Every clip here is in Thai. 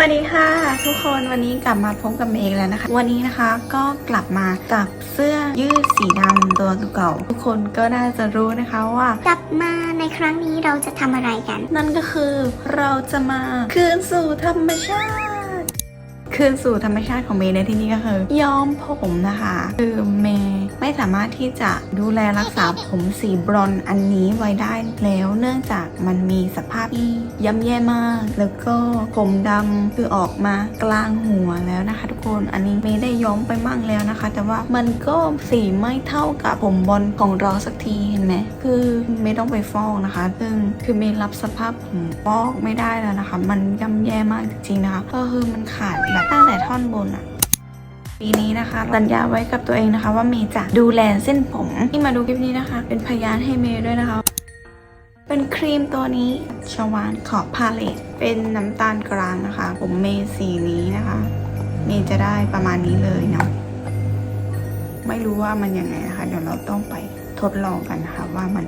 วัสดีค่ะ ทุกคนวันนี้กลับมาพบกับเมย์อีกแล้วนะคะ วันนี้นะคะก็กลับมากับเสื้อยืดสีดำตัวเก่าๆทุกคนก็น่าจะรู้นะคะว่า กลับมาในครั้งนี้เราจะทำอะไรกัน นั่นก็คือเราจะมาคืนสู่ธรรมชาติคืนสู่ธรรมชาติของเมย์ในที่นี้ก็คือย้อมผมนะคะ คือเมย์ไม่ สามารถที่จะดูแลรักษาผมสีบรอนอันนี้ไว้ได้แล้วเนื่องจากมันมีสภาพที่ย่ำแย่มาก แล้วก็ผมดำคือออกมากลางหัวแล้วนะคะ ทุกคนอันนี้เมย์ได้ย้อมไปมั่งแล้วนะคะ แต่ว่ามันก็สีไม่เท่ากับผมบอลของเราสักทีเห็นไหมคือเมย์ต้องไปฟอกนะคะ ซึ่งคือเมย์รับสภาพผมฟอกไม่ได้แล้วนะคะ มันย่ำแย่มากจริงๆนะคะก็คือมันขาดแบบตั้งแต่ท่อนบนอะ ปีนี้นะคะสัญญาไว้กับตัวเองนะคะ ว่าเมย์จะดูแลเส้นผมที่มาดูคลิปนี้นะคะ เป็นพยานให้เมย์ด้วยนะคะ เป็นครีมตัวนี้ชวานขอบพาเลตเป็นน้ำตาลกลางนะคะ ผมเมย์สีนี้นะคะ เมย์จะได้ประมาณนี้เลยเนาะไม่รู้ว่ามันยังไงนะคะ เดี๋ยวเราต้องไปทดลองกันนะคะว่ามัน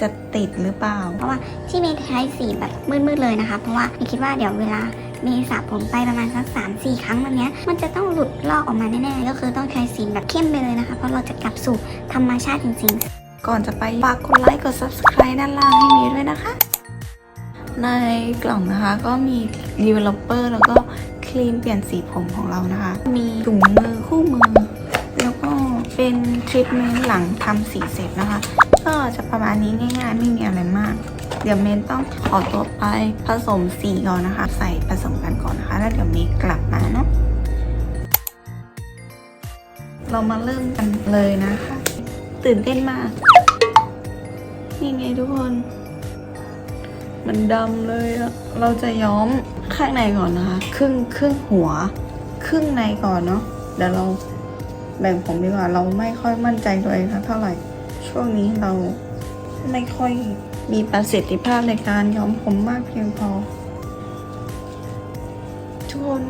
จะติดหรือเปล่า เพราะว่าที่เมย์ใช้สีแบบมืดๆเลยนะคะ เพราะว่าเมย์คิดว่าเดี๋ยวเวลา เมย์สระผมไปประมาณสักสามสี่ครั้งวันนี้มันจะต้องหลุดลอกออกมาแน่ๆ ก็คือต้องใช้สีแบบเข้มไปเลยนะคะ เพราะเราจะกลับสู่ธรรมชาติจริงๆ ก่อนจะไปฝากกดไลค์กด subscribe ด้านล่างให้เมย์ด้วยนะคะ ในกล่องนะคะก็มี developer แล้วก็ครีมเปลี่ยนสีผมของเรานะคะ มีถุงมือคู่มือ แล้วก็เป็นทรีทเมนต์หลังทำสีเสร็จนะคะ ก็จะประมาณนี้ง่ายๆ ไม่มีอะไรมาก เดี๋ยวเมย์ต้องขอตัวไปผสมสีก่อนนะคะ ใส่ผสมกันก่อนนะคะ แล้วเดี๋ยวเมย์กลับมาเนาะเรามาเริ่มกันเลยนะคะ ตื่นเต้นมาก นี่ไงทุกคน มันดำเลยอะเราจะย้อมข้างในก่อนนะคะ ครึ่งครึ่งหัว ครึ่งในก่อนเนาะเดี๋ยวเราแบ่งผมดีกว่า เราไม่ค่อยมั่นใจตัวเองเท่าไหร่ ช่วงนี้เราไม่ค่อย มีประสิทธิภาพในการย้อมผมมากเพียงพอทุกคน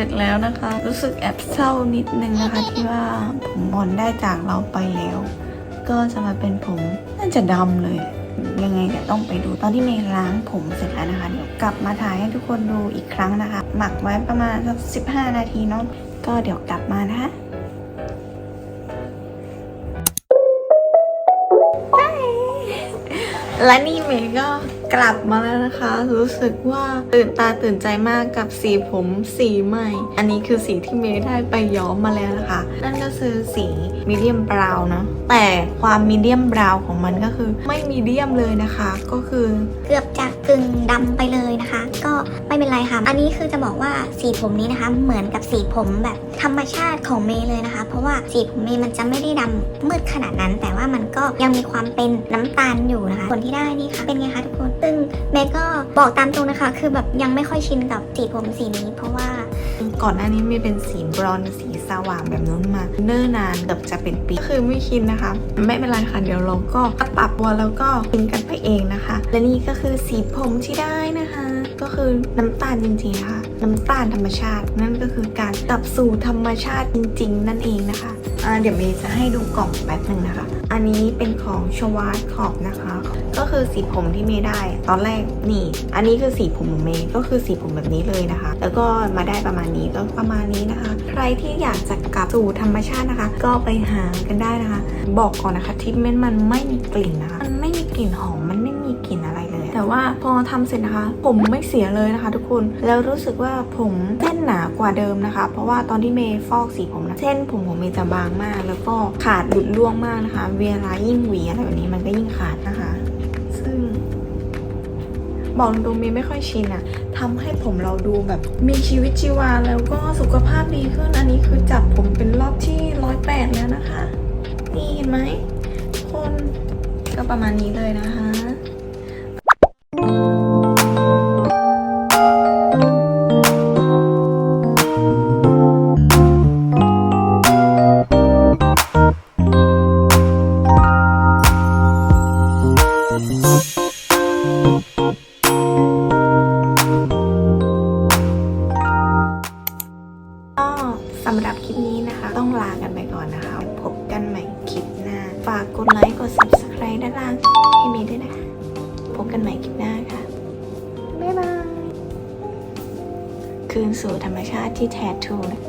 ร็จแล้วนะคะ รู้สึกแอบเศร้านิดนึงนะคะ ที่ว่าผมบอลได้จากเราไปแล้ว ก็จะมาเป็นผมน่าจะดำเลย ยังไงเดี๋ยวต้องไปดูตอนที่เมย์ล้างผมเสร็จแล้วนะคะเดี๋ยวกลับมาถ่ายให้ทุกคนดูอีกครั้งนะคะ หมักไว้ประมาณสักสิบห้านาทีเนาะก็เดี๋ยวกลับมานะคะและนี่เมย์ก็ กลับมาแล้วนะคะ รู้สึกว่าตื่นตาตื่นใจมากกับสีผมสีใหม่ อันนี้คือสีที่เมย์ได้ไปย้อมมาแล้วนะคะ นั่นก็คือสีมีเดียมบราวน์เนาะแต่ความมีเดียมบราวน์ของมันก็คือไม่มีเดียมเลยนะคะ ก็คือเกือบจะกึ่งดำไปเลยนะคะ ก็ไม่เป็นไรค่ะ อันนี้คือจะบอกว่าสีผมนี้นะคะ เหมือนกับสีผมแบบธรรมชาติของเมย์เลยนะคะ เพราะว่าสีผมเมย์มันจะไม่ได้ดำมืดขนาดนั้น แต่ว่ามันก็ยังมีความเป็นน้ำตาลอยู่นะคะผลที่ได้นี่ค่ะเป็นไงคะทุกคน บอกตามตรงนะคะ คือแบบยังไม่ค่อยชินกับสีผมสีนี้ เพราะว่าก่อนหน้านี้มีเป็นสีบรอนสีสว่างแบบนู้นมา เนิ่นนานเกือบจะเป็นปีก็คือไม่ชินนะคะ ไม่เป็นไรค่ะเดี๋ยวเราก็ปรับตัวแล้วก็ชินกันไปเองนะคะ และนี่ก็คือสีผมที่ได้นะคะ ก็คือน้ำตาลจริงๆนะคะน้ำตาลธรรมชาติ นั่นก็คือการกลับสู่ธรรมชาติจริง ๆ นั่นเองนะคะอ่าเดี๋ยวเมย์จะให้ดูกล่องแป๊บหนึ่งนะคะ อันนี้เป็นของชวาร์ขอบนะคะ ก็คือสีผมที่เมย์ได้ ตอนแรกนี่ อันนี้คือสีผมของเมย์ก็คือสีผมแบบนี้เลยนะคะ แล้วก็มาได้ประมาณนี้ก็ประมาณนี้นะคะ ใครที่อยากจะกลับสู่ธรรมชาตินะคะ ก็ไปหากันได้นะคะ บอกก่อนนะคะทรีทเมนต์มันไม่มีกลิ่นนะคะมันไม่มีกลิ่นหอมมัน แต่ว่าพอทำเสร็จนะคะ ผมไม่เสียเลยนะคะ ทุกคนแล้วรู้สึกว่าผมเส้นหนากว่าเดิมนะคะ เพราะว่าตอนที่เมย์ฟอกสีผมนะเส้นผมของเมย์จะบางมาก แล้วก็ขาดหลุดร่วงมากนะคะ เวลายิ่งหวีอะไรแบบนี้มันก็ยิ่งขาดนะคะ ซึ่งบอกตรงๆเมย์ไม่ค่อยชินอะทำให้ผมเราดูแบบมีชีวิตชีวาแล้วก็สุขภาพดีขึ้น อันนี้คือจับผมเป็นรอบที่ร้อยแปดแล้วนะคะ นี่เห็นไหมคนก็ประมาณนี้เลยนะคะำหรับคลิปนี้นะคะ ต้องลากันไปก่อนนะคะ พบกันใหม่คลิปหน้า ฝากกดไลค์กด subscribe ด้านล่างให้เมย์ด้วยนะคะ พบกันใหม่คลิปหน้าค่ะ บ๊ายบาย คืนสู่ธรรมชาติที่แท้ทรูนะ